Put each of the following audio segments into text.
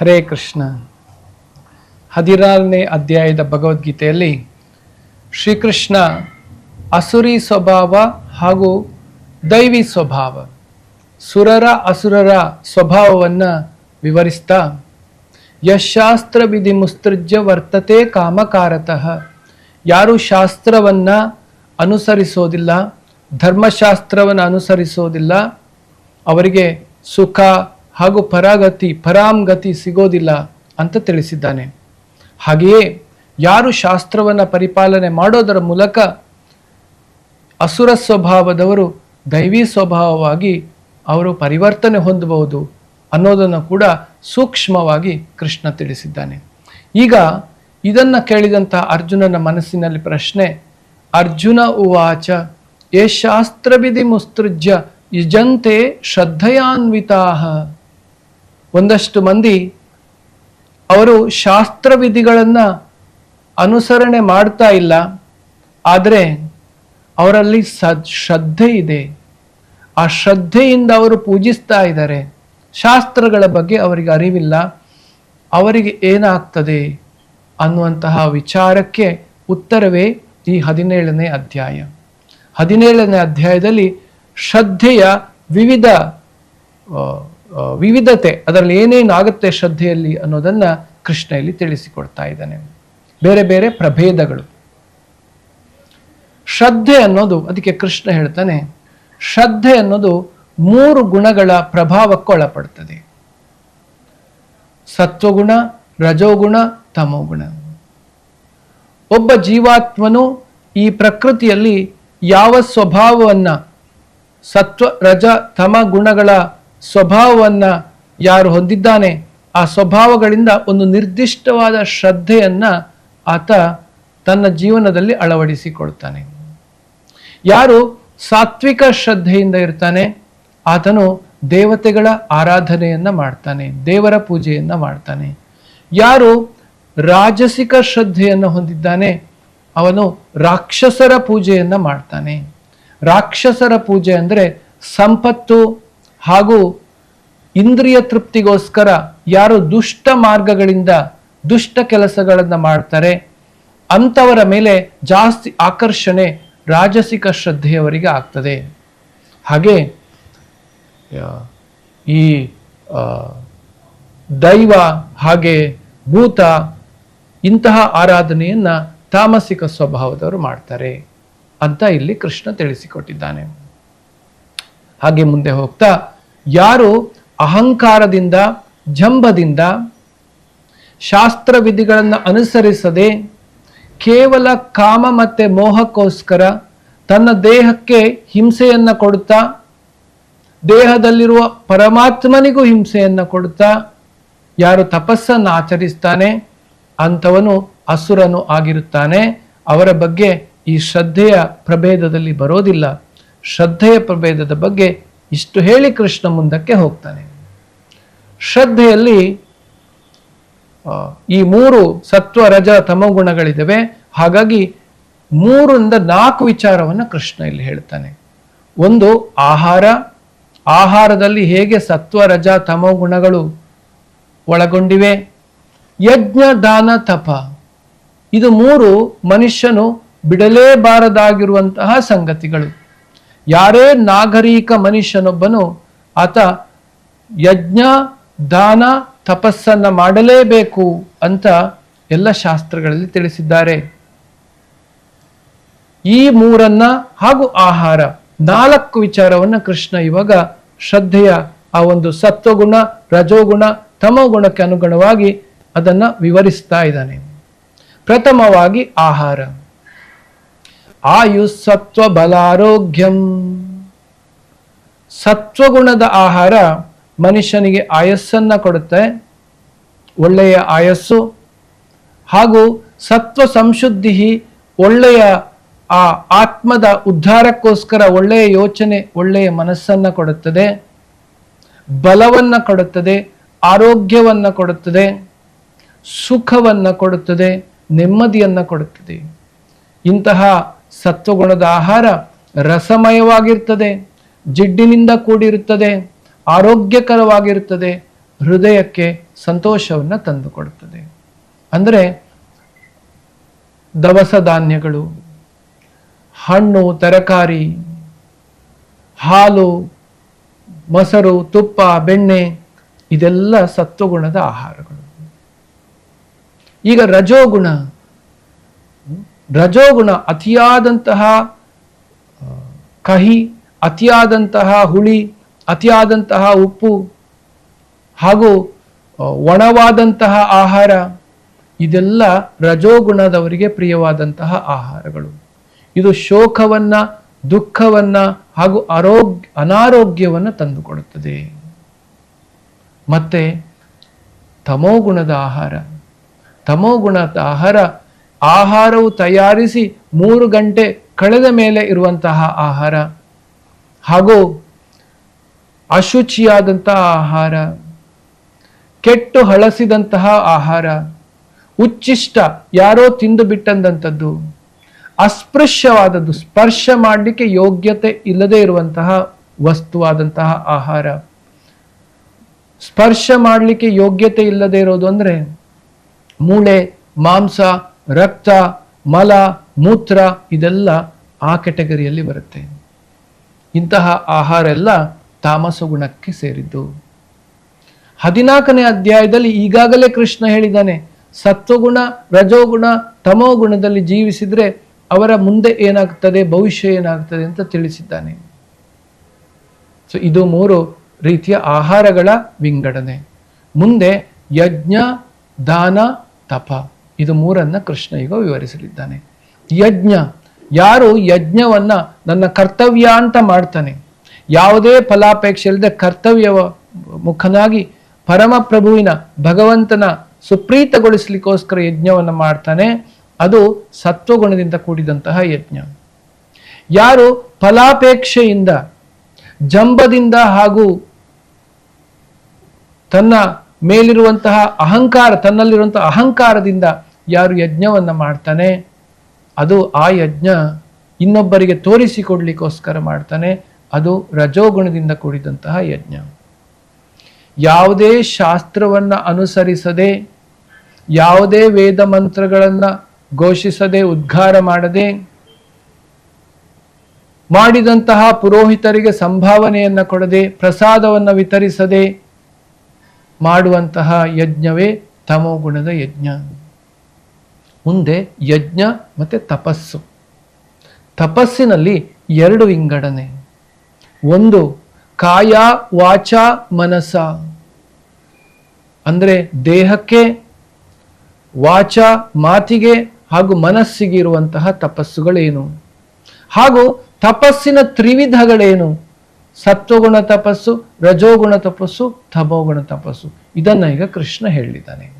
ಹರೇ ಕೃಷ್ಣ. ಹದಿನಾರನೇ ಅಧ್ಯಾಯದ ಭಗವದ್ಗೀತೆಯಲ್ಲಿ ಶ್ರೀಕೃಷ್ಣ ಅಸುರಿ ಸ್ವಭಾವ ಹಾಗೂ ದೈವಿ ಸ್ವಭಾವ, ಸುರರ ಅಸುರರ ಸ್ವಭಾವವನ್ನು ವಿವರಿಸ್ತಾ ಯಶಾಸ್ತ್ರ ವಿಧಿ ಮುಸ್ತೃಜ್ಯ ವರ್ತತೆ ಕಾಮಕಾರತಃ, ಯಾರು ಶಾಸ್ತ್ರವನ್ನು ಅನುಸರಿಸೋದಿಲ್ಲ, ಧರ್ಮಶಾಸ್ತ್ರವನ್ನು ಅನುಸರಿಸೋದಿಲ್ಲ, ಅವರಿಗೆ ಸುಖ ಹಾಗೂ ಪರಾಗತಿ, ಪರಾಂಗತಿ ಸಿಗೋದಿಲ್ಲ ಅಂತ ತಿಳಿಸಿದ್ದಾನೆ. ಹಾಗೆಯೇ ಯಾರು ಶಾಸ್ತ್ರವನ್ನು ಪರಿಪಾಲನೆ ಮಾಡೋದರ ಮೂಲಕ ಅಸುರ ಸ್ವಭಾವದವರು ದೈವಿ ಸ್ವಭಾವವಾಗಿ ಅವರು ಪರಿವರ್ತನೆ ಹೊಂದಬಹುದು ಅನ್ನೋದನ್ನು ಕೂಡ ಸೂಕ್ಷ್ಮವಾಗಿ ಕೃಷ್ಣ ತಿಳಿಸಿದ್ದಾನೆ. ಈಗ ಇದನ್ನು ಕೇಳಿದಂಥ ಅರ್ಜುನನ ಮನಸ್ಸಿನಲ್ಲಿ ಪ್ರಶ್ನೆ, ಅರ್ಜುನ ಉವಾಚ ಏ ಶಾಸ್ತ್ರವಿಧಿ ಮುಸ್ತೃಜ್ಯ ಯುಜಂತೆ ಶ್ರದ್ಧೆಯಾನ್ವಿತಾ ಒಂದಷ್ಟು ಮಂದಿ ಅವರು ಶಾಸ್ತ್ರವಿಧಿಗಳನ್ನು ಅನುಸರಣೆ ಮಾಡ್ತಾ ಇಲ್ಲ. ಆದರೆ ಅವರಲ್ಲಿ ಸದ್, ಶ್ರದ್ಧೆ ಇದೆ. ಆ ಶ್ರದ್ಧೆಯಿಂದ ಅವರು ಪೂಜಿಸ್ತಾ ಇದ್ದಾರೆ. ಶಾಸ್ತ್ರಗಳ ಬಗ್ಗೆ ಅವರಿಗೆ ಅರಿವಿಲ್ಲ. ಅವರಿಗೆ ಏನಾಗ್ತದೆ ಅನ್ನುವಂತಹ ವಿಚಾರಕ್ಕೆ ಉತ್ತರವೇ ಈ ಹದಿನೇಳನೇ ಅಧ್ಯಾಯ. ಹದಿನೇಳನೇ ಅಧ್ಯಾಯದಲ್ಲಿ ಶ್ರದ್ಧೆಯ ವಿವಿಧ ವಿವಿಧತೆ, ಅದರಲ್ಲಿ ಏನೇನು ಆಗುತ್ತೆ ಶ್ರದ್ಧೆಯಲ್ಲಿ ಅನ್ನೋದನ್ನ ಕೃಷ್ಣ ಇಲ್ಲಿ ತಿಳಿಸಿಕೊಡ್ತಾ ಇದ್ದಾನೆ. ಬೇರೆ ಬೇರೆ ಪ್ರಭೇದಗಳು. ಶ್ರದ್ಧೆ ಅನ್ನೋದು, ಅದಕ್ಕೆ ಕೃಷ್ಣ ಹೇಳ್ತಾನೆ, ಶ್ರದ್ಧೆ ಅನ್ನೋದು ಮೂರು ಗುಣಗಳ ಪ್ರಭಾವಕ್ಕೆ ಒಳಪಡ್ತದೆ. ಸತ್ವಗುಣ, ರಜೋಗುಣ, ತಮೋಗುಣ. ಒಬ್ಬ ಜೀವಾತ್ಮನು ಈ ಪ್ರಕೃತಿಯಲ್ಲಿ ಯಾವ ಸ್ವಭಾವವನ್ನ, ಸತ್ವ, ರಜ, ತಮ ಗುಣಗಳ ಸ್ವಭಾವವನ್ನ ಯಾರು ಹೊಂದಿದ್ದಾನೆ, ಆ ಸ್ವಭಾವಗಳಿಂದ ಒಂದು ನಿರ್ದಿಷ್ಟವಾದ ಶ್ರದ್ಧೆಯನ್ನು ಆತ ತನ್ನ ಜೀವನದಲ್ಲಿ ಅಳವಡಿಸಿಕೊಳ್ತಾನೆ. ಯಾರು ಸಾತ್ವಿಕ ಶ್ರದ್ಧೆಯಿಂದ ಇರ್ತಾನೆ, ಆತನು ದೇವತೆಗಳ ಆರಾಧನೆಯನ್ನ ಮಾಡ್ತಾನೆ, ದೇವರ ಪೂಜೆಯನ್ನ ಮಾಡ್ತಾನೆ. ಯಾರು ರಾಜಸಿಕ ಶ್ರದ್ಧೆಯನ್ನು ಹೊಂದಿದ್ದಾನೆ, ಅವನು ರಾಕ್ಷಸರ ಪೂಜೆಯನ್ನ ಮಾಡ್ತಾನೆ. ರಾಕ್ಷಸರ ಪೂಜೆ ಅಂದರೆ ಸಂಪತ್ತು ಹಾಗೂ ಇಂದ್ರಿಯ ತೃಪ್ತಿಗೋಸ್ಕರ ಯಾರು ದುಷ್ಟ ಮಾರ್ಗಗಳಿಂದ ದುಷ್ಟ ಕೆಲಸಗಳನ್ನು ಮಾಡ್ತಾರೆ, ಅಂಥವರ ಮೇಲೆ ಜಾಸ್ತಿ ಆಕರ್ಷಣೆ ರಾಜಸಿಕ ಶ್ರದ್ಧೆಯವರಿಗೆ ಆಗ್ತದೆ. ಹಾಗೆ ಈ ದೈವ ಹಾಗೆ ಭೂತ ಇಂತಹ ಆರಾಧನೆಯನ್ನ ತಾಮಸಿಕ ಸ್ವಭಾವದವರು ಮಾಡ್ತಾರೆ ಅಂತ ಇಲ್ಲಿ ಕೃಷ್ಣ ತಿಳಿಸಿಕೊಟ್ಟಿದ್ದಾನೆ. ಹಾಗೆ ಮುಂದೆ ಹೋಗ್ತಾ ಯಾರು ಅಹಂಕಾರದಿಂದ, ಜಂಬದಿಂದ ಶಾಸ್ತ್ರ ವಿಧಿಗಳನ್ನು ಅನುಸರಿಸದೆ ಕೇವಲ ಕಾಮ ಮತ್ತೆ ಮೋಹಕ್ಕೋಸ್ಕರ ತನ್ನ ದೇಹಕ್ಕೆ ಹಿಂಸೆಯನ್ನ ಕೊಡುತ್ತಾ, ದೇಹದಲ್ಲಿರುವ ಪರಮಾತ್ಮನಿಗೂ ಹಿಂಸೆಯನ್ನ ಕೊಡುತ್ತಾ ಯಾರು ತಪಸ್ಸನ್ನು ಆಚರಿಸ್ತಾನೆ, ಅಂಥವನು ಅಸುರನು ಆಗಿರುತ್ತಾನೆ. ಅವರ ಬಗ್ಗೆ ಈ ಶ್ರದ್ಧೆಯ ಪ್ರಭೇದದಲ್ಲಿ ಬರೋದಿಲ್ಲ. ಶ್ರದ್ಧೆಯ ಪ್ರಭೇದದ ಬಗ್ಗೆ ಇಷ್ಟು ಹೇಳಿ ಕೃಷ್ಣ ಮುಂದಕ್ಕೆ ಹೋಗ್ತಾನೆ. ಶ್ರದ್ಧೆಯಲ್ಲಿ ಈ ಮೂರು ಸತ್ವ, ರಜ ತಮೋಗುಣಗಳಿದ್ದಾವೆ ಹಾಗಾಗಿ ಮೂರಿಂದ ನಾಲ್ಕು ವಿಚಾರವನ್ನು ಕೃಷ್ಣ ಇಲ್ಲಿ ಹೇಳ್ತಾನೆ. ಒಂದು, ಆಹಾರ. ಆಹಾರದಲ್ಲಿ ಹೇಗೆ ಸತ್ವ, ರಜ ತಮೋಗುಣಗಳು ಒಳಗೊಂಡಿವೆ? ಯಜ್ಞ, ದಾನ, ತಪ. ಇದು ಮೂರು ಮನುಷ್ಯನು ಬಿಡಲೇಬಾರದಾಗಿರುವಂತಹ ಸಂಗತಿಗಳು. ಯಾರೇ ನಾಗರಿಕ ಮನುಷ್ಯನೊಬ್ಬನು ಆತ ಯಜ್ಞ, ದಾನ, ತಪಸ್ಸನ್ನ ಮಾಡಲೇಬೇಕು ಅಂತ ಎಲ್ಲ ಶಾಸ್ತ್ರಗಳಲ್ಲಿ ತಿಳಿಸಿದ್ದಾರೆ. ಈ ಮೂರನ್ನ ಹಾಗೂ ಆಹಾರ ನಾಲ್ಕು ವಿಚಾರವನ್ನ ಕೃಷ್ಣ ಇವಾಗ ಶ್ರದ್ಧೆಯ ಆ ಒಂದು ಸತ್ವಗುಣ, ರಜೋಗುಣ, ತಮೋಗುಣಕ್ಕೆ ಅನುಗುಣವಾಗಿ ಅದನ್ನ ವಿವರಿಸ್ತಾ ಇದ್ದಾನೆ. ಪ್ರಥಮವಾಗಿ ಆಹಾರ. ಆಯುಸ್ಸತ್ವ ಬಲಾರೋಗ್ಯಂ ಸತ್ವಗುಣದ ಆಹಾರ ಮನುಷ್ಯನಿಗೆ ಆಯಸ್ಸನ್ನ ಕೊಡುತ್ತೆ, ಒಳ್ಳೆಯ ಆಯಸ್ಸು. ಹಾಗೂ ಸತ್ವ ಸಂಶುದ್ಧಿ ಒಳ್ಳೆಯ, ಆ ಆತ್ಮದ ಉದ್ಧಾರಕ್ಕೋಸ್ಕರ ಒಳ್ಳೆಯ ಯೋಚನೆ, ಒಳ್ಳೆಯ ಮನಸ್ಸನ್ನ ಕೊಡುತ್ತದೆ. ಬಲವನ್ನ ಕೊಡುತ್ತದೆ, ಆರೋಗ್ಯವನ್ನ ಕೊಡುತ್ತದೆ, ಸುಖವನ್ನ ಕೊಡುತ್ತದೆ, ನೆಮ್ಮದಿಯನ್ನ ಕೊಡುತ್ತದೆ. ಇಂತಹ ಸತ್ವಗುಣದ ಆಹಾರ ರಸಮಯವಾಗಿರ್ತದೆ, ಜಿಡ್ಡಿನಿಂದ ಕೂಡಿರುತ್ತದೆ ಆರೋಗ್ಯಕರವಾಗಿರುತ್ತದೆ ಹೃದಯಕ್ಕೆ ಸಂತೋಷವನ್ನು ತಂದುಕೊಡುತ್ತದೆ. ಅಂದರೆ ದವಸ ಧಾನ್ಯಗಳು, ಹಣ್ಣು, ತರಕಾರಿ, ಹಾಲು, ಮೊಸರು, ತುಪ್ಪ, ಬೆಣ್ಣೆ, ಇದೆಲ್ಲ ಸತ್ವಗುಣದ ಆಹಾರಗಳು. ಈಗ ರಜೋಗುಣ ರಜೋಗುಣ, ಅತಿಯಾದಂತಹ ಕಹಿ, ಅತಿಯಾದಂತಹ ಹುಳಿ, ಅತಿಯಾದಂತಹ ಉಪ್ಪು ಹಾಗೂ ಒಣವಾದಂತಹ ಆಹಾರ, ಇದೆಲ್ಲ ರಜೋಗುಣದವರಿಗೆ ಪ್ರಿಯವಾದಂತಹ ಆಹಾರಗಳು. ಇದು ಶೋಕವನ್ನ, ದುಃಖವನ್ನ ಹಾಗೂ ಆರೋಗ್ಯ, ಅನಾರೋಗ್ಯವನ್ನು ತಂದುಕೊಡುತ್ತದೆ. ಮತ್ತೆ ತಮೋಗುಣದ ಆಹಾರ. ತಮೋಗುಣದ ಆಹಾರ ಆಹಾರವು ತಯಾರಿಸಿ ಮೂರು ಗಂಟೆ ಕಳೆದ ಮೇಲೆ ಇರುವಂತಹ ಆಹಾರ. ಹಾಗೂ ಅಶುಚಿಯಾದಂತಹ ಆಹಾರ, ಕೆಟ್ಟು ಹಳಸಿದಂತಹ ಆಹಾರ, ಉಚ್ಚಿಷ್ಟ ಯಾರೋ ತಿಂದು ಬಿಟ್ಟಂದಂಥದ್ದು, ಅಸ್ಪೃಶ್ಯವಾದದ್ದು, ಸ್ಪರ್ಶ ಮಾಡಲಿಕ್ಕೆ ಯೋಗ್ಯತೆ ಇಲ್ಲದೆ ಇರುವಂತಹ ವಸ್ತುವಾದಂತಹ ಆಹಾರ. ಸ್ಪರ್ಶ ಮಾಡಲಿಕ್ಕೆ ಯೋಗ್ಯತೆ ಇಲ್ಲದೆ ಇರೋದು ಅಂದರೆ ಮೂಳೆ, ಮಾಂಸ ರಕ್ತ, ಮಲ, ಮೂತ್ರ ಇದೆಲ್ಲ ಆ ಕೆಟಗರಿಯಲ್ಲಿ ಬರುತ್ತೆ. ಇಂತಹ ಆಹಾರ ಎಲ್ಲ ತಾಮಸ ಗುಣಕ್ಕೆ ಸೇರಿದ್ದು. ಹದಿನಾಲ್ಕನೇ ಅಧ್ಯಾಯದಲ್ಲಿ ಈಗಾಗಲೇ ಕೃಷ್ಣ ಹೇಳಿದ್ದಾನೆ, ಸತ್ವಗುಣ, ರಜೋಗುಣ, ತಮೋಗುಣದಲ್ಲಿ ಜೀವಿಸಿದ್ರೆ ಅವರ ಮುಂದೆ ಏನಾಗ್ತದೆ, ಭವಿಷ್ಯ ಏನಾಗ್ತದೆ ಅಂತ ತಿಳಿಸಿದ್ದಾನೆ. ಸೊ ಇದು ಮೂರು ರೀತಿಯ ಆಹಾರಗಳ ವಿಂಗಡಣೆ. ಮುಂದೆ ಯಜ್ಞ, ದಾನ, ತಪ. ಇದು ಮೂರನ್ನ ಕೃಷ್ಣ ಈಗ ವಿವರಿಸಲಿದ್ದಾನೆ. ಯಜ್ಞ. ಯಾರು ಯಜ್ಞವನ್ನ ನನ್ನ ಕರ್ತವ್ಯ ಅಂತ ಮಾಡ್ತಾನೆ. ಯಾವುದೇ ಫಲಾಪೇಕ್ಷೆ ಇಲ್ಲದೆ ಕರ್ತವ್ಯ ಮುಖನಾಗಿ ಪರಮಪ್ರಭುವಿನ ಭಗವಂತನ ಸುಪ್ರೀತಗೊಳಿಸ್ಲಿಕ್ಕೋಸ್ಕರ ಯಜ್ಞವನ್ನು ಮಾಡ್ತಾನೆ. ಅದು ಸತ್ವಗುಣದಿಂದ ಕೂಡಿದಂತಹ ಯಜ್ಞ. ಯಾರು ಫಲಾಪೇಕ್ಷೆಯಿಂದ, ಜಂಬದಿಂದ ಹಾಗೂ ತನ್ನ ಮೇಲಿರುವಂತಹ ಅಹಂಕಾರ, ತನ್ನಲ್ಲಿರುವಂತಹ ಅಹಂಕಾರದಿಂದ ಯಾರು ಯಜ್ಞವನ್ನ ಮಾಡ್ತಾನೆ, ಅದು ಆ ಯಜ್ಞ ಇನ್ನೊಬ್ಬರಿಗೆ ತೋರಿಸಿಕೊಡ್ಲಿಕ್ಕೋಸ್ಕರ ಮಾಡ್ತಾನೆ, ಅದು ರಜೋಗುಣದಿಂದ ಕೂಡಿದಂತಹ ಯಜ್ಞ. ಯಾವುದೇ ಶಾಸ್ತ್ರವನ್ನ ಅನುಸರಿಸದೆ, ಯಾವುದೇ ವೇದ ಮಂತ್ರಗಳನ್ನ ಘೋಷಿಸದೆ, ಉದ್ಘಾರ ಮಾಡದೆ, ಮಾಡಿದಂತಹ ಪುರೋಹಿತರಿಗೆ ಸಂಭಾವನೆಯನ್ನ ಕೊಡದೆ, ಪ್ರಸಾದವನ್ನು ವಿತರಿಸದೆ ಮಾಡುವಂತಹ ಯಜ್ಞವೇ ತಮೋಗುಣದ ಯಜ್ಞ. ಮುಂದೆ ಯಜ್ಞ ಮತ್ತೆ ತಪಸ್ಸು. ತಪಸ್ಸಿನಲ್ಲಿ ಎರಡು ವಿಂಗಡಣೆ. ಒಂದು ಕಾಯ ವಾಚ ಮನಸ. ಅಂದರೆ ದೇಹಕ್ಕೆ ವಾಚ ಮಾತಿಗೆ ಹಾಗೂ ಮನಸ್ಸಿಗೆ ಇರುವಂತಹ ತಪಸ್ಸುಗಳೇನು? ಹಾಗೂ ತಪಸ್ಸಿನ ತ್ರಿವಿಧಗಳೇನು? ಸತ್ವಗುಣ ತಪಸ್ಸು, ರಜೋಗುಣ ತಪಸ್ಸು ತಮೋಗುಣ ತಪಸ್ಸು. ಇದನ್ನ ಈಗ ಕೃಷ್ಣ ಹೇಳಿದ್ದಾನೆ.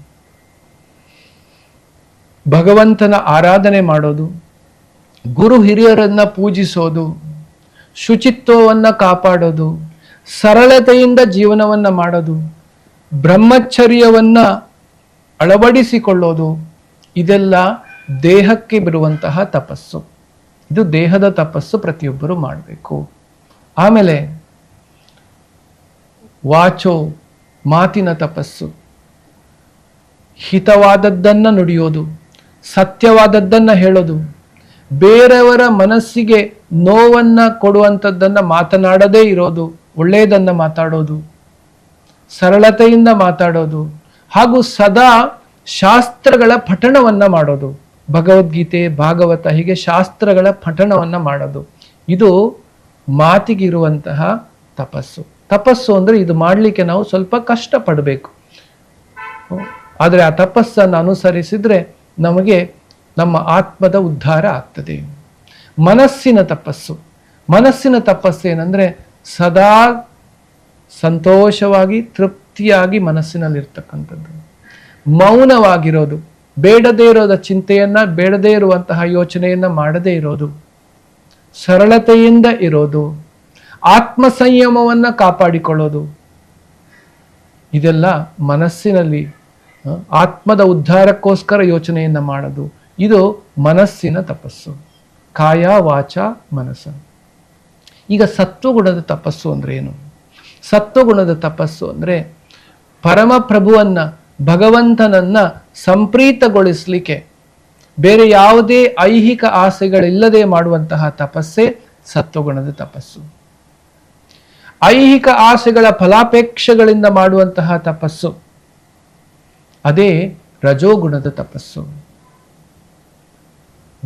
ಭಗವಂತನ ಆರಾಧನೆ ಮಾಡೋದು, ಗುರು ಹಿರಿಯರನ್ನ ಪೂಜಿಸೋದು, ಶುಚಿತ್ವವನ್ನು ಕಾಪಾಡೋದು, ಸರಳತೆಯಿಂದ ಜೀವನವನ್ನು ಮಾಡೋದು, ಬ್ರಹ್ಮಚರ್ಯವನ್ನು ಅಳವಡಿಸಿಕೊಳ್ಳೋದು, ಇದೆಲ್ಲ ದೇಹಕ್ಕೆ ಬರುವಂತಹ ತಪಸ್ಸು. ಇದು ದೇಹದ ತಪಸ್ಸು ಪ್ರತಿಯೊಬ್ಬರು ಮಾಡಬೇಕು. ಆಮೇಲೆ ವಾಚೋ ಮಾತಿನ ತಪಸ್ಸು. ಹಿತವಾದದ್ದನ್ನು ನುಡಿಯೋದು. ಸತ್ಯವಾದದ್ದನ್ನ ಹೇಳೋದು. ಬೇರೆಯವರ ಮನಸ್ಸಿಗೆ ನೋವನ್ನ ಕೊಡುವಂಥದ್ದನ್ನ ಮಾತನಾಡದೇ ಇರೋದು, ಒಳ್ಳೆಯದನ್ನ ಮಾತಾಡೋದು, ಸರಳತೆಯಿಂದ ಮಾತಾಡೋದು, ಹಾಗೂ ಸದಾ ಶಾಸ್ತ್ರಗಳ ಪಠಣವನ್ನ ಮಾಡೋದು. ಭಗವದ್ಗೀತೆ, ಭಾಗವತ ಹೀಗೆ ಶಾಸ್ತ್ರಗಳ ಪಠಣವನ್ನ ಮಾಡೋದು. ಇದು ಮಾತಿಗಿರುವಂತಹ ತಪಸ್ಸು. ತಪಸ್ಸು ಅಂದ್ರೆ ಇದು ಮಾಡಲಿಕ್ಕೆ ನಾವು ಸ್ವಲ್ಪ ಕಷ್ಟಪಡಬೇಕು. ಆದರೆ ಆ ತಪಸ್ಸನ್ನು ಅನುಸರಿಸಿದ್ರೆ ನಮಗೆ ನಮ್ಮ ಆತ್ಮದ ಉದ್ಧಾರ ಆಗ್ತದೆ. ಮನಸ್ಸಿನ ತಪಸ್ಸು. ಮನಸ್ಸಿನ ತಪಸ್ಸು ಏನಂದ್ರೆ ಸದಾ ಸಂತೋಷವಾಗಿ, ತೃಪ್ತಿಯಾಗಿ ಮನಸ್ಸಿನಲ್ಲಿರ್ತಕ್ಕಂಥದ್ದು. ಮೌನವಾಗಿರೋದು. ಬೇಡದೇ ಇರೋದ ಚಿಂತೆಯನ್ನ, ಬೇಡದೇ ಇರುವಂತಹ ಯೋಚನೆಯನ್ನ ಮಾಡದೇ ಇರೋದು. ಸರಳತೆಯಿಂದ ಇರೋದು. ಆತ್ಮ ಸಂಯಮವನ್ನ ಕಾಪಾಡಿಕೊಳ್ಳೋದು. ಇದೆಲ್ಲ ಮನಸ್ಸಿನಲ್ಲಿ ಆತ್ಮದ ಉದ್ಧಾರಕ್ಕೋಸ್ಕರ ಯೋಚನೆಯನ್ನ ಮಾಡೋದು. ಇದು ಮನಸ್ಸಿನ ತಪಸ್ಸು. ಕಾಯ ವಾಚ ಮನಸ್ಸ. ಈಗ ಸತ್ವಗುಣದ ತಪಸ್ಸು ಅಂದ್ರೆ ಏನು? ಸತ್ವಗುಣದ ತಪಸ್ಸು ಅಂದ್ರೆ ಪರಮ ಪ್ರಭುವನ್ನ, ಭಗವಂತನನ್ನ ಸಂಪ್ರೀತಗೊಳಿಸಲಿಕ್ಕೆ ಬೇರೆ ಯಾವುದೇ ಐಹಿಕ ಆಸೆಗಳಿಲ್ಲದೆ ಮಾಡುವಂತಹ ತಪಸ್ಸೇ ಸತ್ವಗುಣದ ತಪಸ್ಸು. ಐಹಿಕ ಆಸೆಗಳ ಫಲಾಪೇಕ್ಷೆಗಳಿಂದ ಮಾಡುವಂತಹ ತಪಸ್ಸು. ಅದೇ ರಜೋಗುಣದ ತಪಸ್ಸು.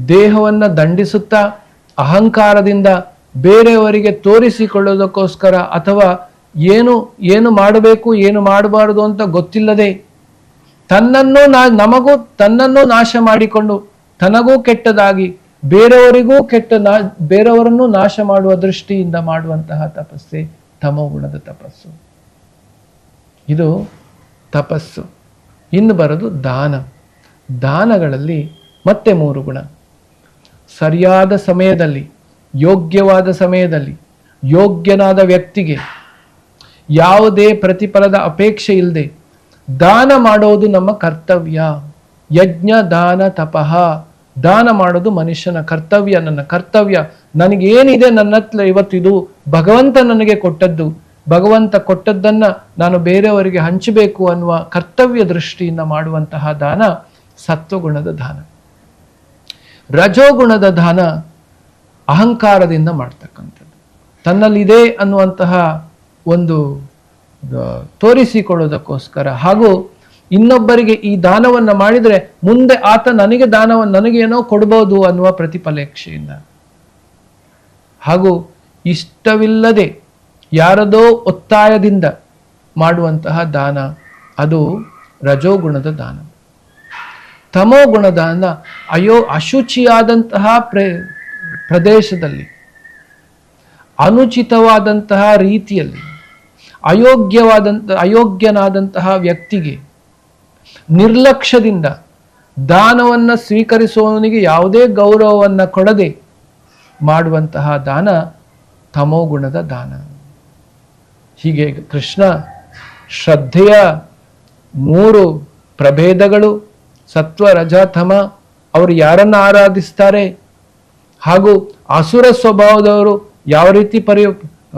ದೇಹವನ್ನು ದಂಡಿಸುತ್ತಾ ಅಹಂಕಾರದಿಂದ ಬೇರೆಯವರಿಗೆ ತೋರಿಸಿಕೊಳ್ಳೋದಕ್ಕೋಸ್ಕರ ಅಥವಾ ಏನು ಏನು ಮಾಡಬೇಕು, ಏನು ಮಾಡಬಾರದು ಅಂತ ಗೊತ್ತಿಲ್ಲದೆ ತನ್ನನ್ನು ನಾ, ನಮಗೂ ತನ್ನನ್ನು ನಾಶ ಮಾಡಿಕೊಂಡು ತನಗೂ ಕೆಟ್ಟದಾಗಿ ಬೇರೆಯವರಿಗೂ ಕೆಟ್ಟ ನಾ, ಬೇರೆಯವರನ್ನು ನಾಶ ಮಾಡುವ ದೃಷ್ಟಿಯಿಂದ ಮಾಡುವಂತಹ ತಪಸ್ಸೆ ತಮೋಗುಣದ ತಪಸ್ಸು. ಇದು ತಪಸ್ಸು. ಇನ್ನು ಬರೋದು ದಾನ. ದಾನಗಳಲ್ಲಿ ಮತ್ತೆ ಮೂರು ಗುಣ. ಸರಿಯಾದ ಸಮಯದಲ್ಲಿ, ಯೋಗ್ಯವಾದ ಸಮಯದಲ್ಲಿ, ಯೋಗ್ಯನಾದ ವ್ಯಕ್ತಿಗೆ ಯಾವುದೇ ಪ್ರತಿಫಲದ ಅಪೇಕ್ಷೆ ಇಲ್ಲದೆ ದಾನ ಮಾಡೋದು ನಮ್ಮ ಕರ್ತವ್ಯ. ಯಜ್ಞ, ದಾನ, ತಪಃ. ದಾನ ಮಾಡೋದು ಮನುಷ್ಯನ ಕರ್ತವ್ಯ, ನನ್ನ ಕರ್ತವ್ಯ. ನನಗೇನಿದೆ ಹತ್ರ ಇವತ್ತಿದು ಭಗವಂತ ನನಗೆ ಕೊಟ್ಟದ್ದು. ಭಗವಂತ ಕೊಟ್ಟದ್ದನ್ನ ನಾನು ಬೇರೆಯವರಿಗೆ ಹಂಚಬೇಕು ಅನ್ನುವ ಕರ್ತವ್ಯ ದೃಷ್ಟಿಯಿಂದ ಮಾಡುವಂತಹ ದಾನ ಸತ್ವಗುಣದ ದಾನ. ರಜೋಗುಣದ ದಾನ ಅಹಂಕಾರದಿಂದ ಮಾಡ್ತಕ್ಕಂಥದ್ದು. ತನ್ನಲ್ಲಿದೆ ಅನ್ನುವಂತಹ ಒಂದು ತೋರಿಸಿಕೊಳ್ಳೋದಕ್ಕೋಸ್ಕರ ಹಾಗೂ ಇನ್ನೊಬ್ಬರಿಗೆ ಈ ದಾನವನ್ನ ಮಾಡಿದ್ರೆ ಮುಂದೆ ಆತ ನನಗೆ ದಾನವನ್ನು ನನಗೇನೋ ಕೊಡ್ಬೋದು ಅನ್ನುವ ಪ್ರತಿಫಲೇಕ್ಷೆಯಿಂದ ಹಾಗೂ ಇಷ್ಟವಿಲ್ಲದೆ ಯಾರದೋ ಒತ್ತಾಯದಿಂದ ಮಾಡುವಂತಹ ದಾನ, ಅದು ರಜೋಗುಣದ ದಾನ. ತಮೋ ದಾನ ಅಯೋ ಅಶುಚಿಯಾದಂತಹ ಪ್ರೇ, ಪ್ರದೇಶದಲ್ಲಿ, ಅನುಚಿತವಾದಂತಹ ರೀತಿಯಲ್ಲಿ ಅಯೋಗ್ಯವಾದಂಥ ಅಯೋಗ್ಯನಾದಂತಹ ವ್ಯಕ್ತಿಗೆ ನಿರ್ಲಕ್ಷ್ಯದಿಂದ ದಾನವನ್ನ ಸ್ವೀಕರಿಸುವವನಿಗೆ ಯಾವುದೇ ಗೌರವವನ್ನ ಕೊಡದೆ ಮಾಡುವಂತಹ ದಾನ ತಮೋಗುಣದ ದಾನ. ಹೀಗೆ ಕೃಷ್ಣ ಶ್ರದ್ಧೆಯ ಮೂರು ಪ್ರಭೇದಗಳು, ಸತ್ವ ರಜಾತಮ ತಮ, ಅವರು ಯಾರನ್ನ ಆರಾಧಿಸ್ತಾರೆ? ಹಾಗೂ ಅಸುರ ಸ್ವಭಾವದವರು ಯಾವ ರೀತಿ ಪರಿ,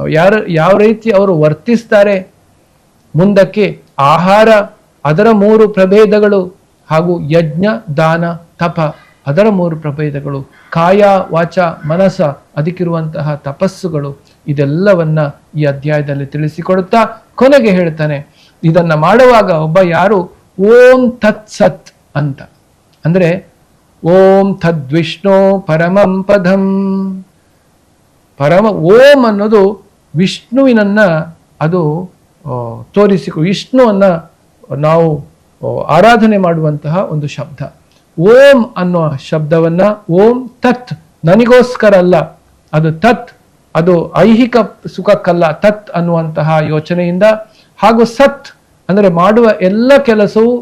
ಯಾರ, ಯಾವ ರೀತಿ ಅವರು ವರ್ತಿಸ್ತಾರೆ? ಮುಂದಕ್ಕೆ ಆಹಾರ, ಅದರ ಮೂರು ಪ್ರಭೇದಗಳು ಹಾಗೂ ಯಜ್ಞ, ದಾನ, ತಪ, ಅದರ ಮೂರು ಪ್ರಭೇದಗಳು, ಕಾಯ, ವಾಚ ಮನಸ ಅದಕ್ಕಿರುವಂತಹ ತಪಸ್ಸುಗಳು. ಇದೆಲ್ಲವನ್ನ ಈ ಅಧ್ಯಾಯದಲ್ಲಿ ತಿಳಿಸಿಕೊಡುತ್ತಾ ಕೊನೆಗೆ ಹೇಳ್ತಾನೆ, ಇದನ್ನ ಮಾಡುವಾಗ ಒಬ್ಬ ಯಾರು? ಓಂ ತತ್ ಸತ್ ಅಂತ. ಅಂದ್ರೆ, ಓಂ ತದ್ವಿಷ್ಣು ಪರಮಂ ಪದಂ. ಪರಮ, ಓಂ ಅನ್ನೋದು ವಿಷ್ಣುವಿನನ್ನ ಅದು ತೋರಿಸಿಕೊ, ವಿಷ್ಣುವನ್ನ ನಾವು ಆರಾಧನೆ ಮಾಡುವಂತಹ ಒಂದು ಶಬ್ದ. ಓಂ ಅನ್ನುವ ಶಬ್ದವನ್ನ ಓಂ ತತ್, ನನಗೋಸ್ಕರ ಅಲ್ಲ, ಅದು ತತ್ ಅದು ಐಹಿಕ ಸುಖಕ್ಕಲ್ಲ, ತತ್ ಅನ್ನುವಂತಹ ಯೋಚನೆಯಿಂದ ಹಾಗೂ ಸತ್ ಅಂದರೆ ಮಾಡುವ ಎಲ್ಲ ಕೆಲಸವು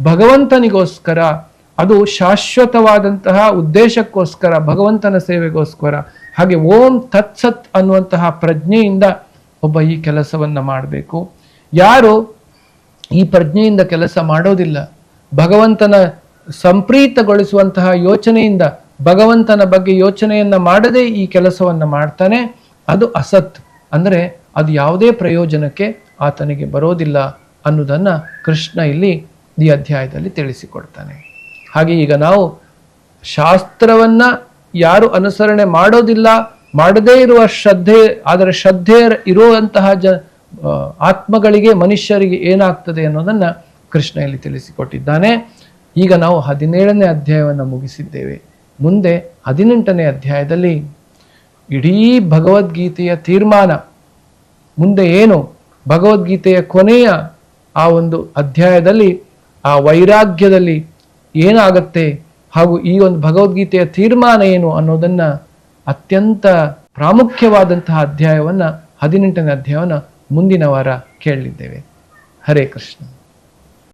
ಭಗವಂತನಿಗೋಸ್ಕರ, ಅದು ಶಾಶ್ವತವಾದಂತಹ ಉದ್ದೇಶಕ್ಕೋಸ್ಕರ, ಭಗವಂತನ ಸೇವೆಗೋಸ್ಕರ. ಹಾಗೆ ಓಂ ತತ್ ಸತ್ ಅನ್ನುವಂತಹ ಪ್ರಜ್ಞೆಯಿಂದ ಒಬ್ಬ ಈ ಕೆಲಸವನ್ನು ಮಾಡಬೇಕು. ಯಾರು ಈ ಪ್ರಜ್ಞೆಯಿಂದ ಕೆಲಸ ಮಾಡೋದಿಲ್ಲ, ಭಗವಂತನ ಸಂಪ್ರೀತಗೊಳಿಸುವಂತಹ ಯೋಚನೆಯಿಂದ, ಭಗವಂತನ ಬಗ್ಗೆ ಯೋಚನೆಯನ್ನ ಮಾಡದೆ ಈ ಕೆಲಸವನ್ನು ಮಾಡ್ತಾನೆ ಅದು ಅಸತ್. ಅಂದರೆ ಅದು ಯಾವುದೇ ಪ್ರಯೋಜನಕ್ಕೆ ಆತನಿಗೆ ಬರೋದಿಲ್ಲ ಅನ್ನೋದನ್ನು ಕೃಷ್ಣ ಇಲ್ಲಿ ಈ ಅಧ್ಯಾಯದಲ್ಲಿ ತಿಳಿಸಿಕೊಡ್ತಾನೆ. ಹಾಗೆ ಈಗ ನಾವು ಶಾಸ್ತ್ರವನ್ನು ಯಾರು ಅನುಸರಣೆ ಮಾಡೋದಿಲ್ಲ, ಮಾಡದೇ ಇರುವ ಶ್ರದ್ಧೆ, ಆದರೆ ಶ್ರದ್ಧೆ ಇರುವಂತಹ ಜ ಆತ್ಮಗಳಿಗೆ, ಮನುಷ್ಯರಿಗೆ ಏನಾಗ್ತದೆ ಅನ್ನೋದನ್ನು ಕೃಷ್ಣ ಇಲ್ಲಿ ತಿಳಿಸಿಕೊಟ್ಟಿದ್ದಾನೆ. ಈಗ ನಾವು ಹದಿನೇಳನೇ ಅಧ್ಯಾಯವನ್ನು ಮುಗಿಸಿದ್ದೇವೆ. ಮುಂದೆ ಹದಿನೆಂಟನೇ ಅಧ್ಯಾಯದಲ್ಲಿ ಇಡೀ ಭಗವದ್ಗೀತೆಯ ತೀರ್ಮಾನ. ಮುಂದೆ ಏನು? ಭಗವದ್ಗೀತೆಯ ಕೊನೆಯ ಆ ಒಂದು ಅಧ್ಯಾಯದಲ್ಲಿ, ಆ ವೈರಾಗ್ಯದಲ್ಲಿ ಏನಾಗತ್ತೆ? ಹಾಗೂ ಈ ಒಂದು ಭಗವದ್ಗೀತೆಯ ತೀರ್ಮಾನ ಏನು ಅನ್ನೋದನ್ನ ಅತ್ಯಂತ ಪ್ರಾಮುಖ್ಯವಾದಂತಹ ಅಧ್ಯಾಯವನ್ನ, ಹದಿನೆಂಟನೇ ಅಧ್ಯಾಯವನ್ನು ಮುಂದಿನ ವಾರ ಕೇಳಲಿದ್ದೇವೆ. ಹರೇ ಕೃಷ್ಣ.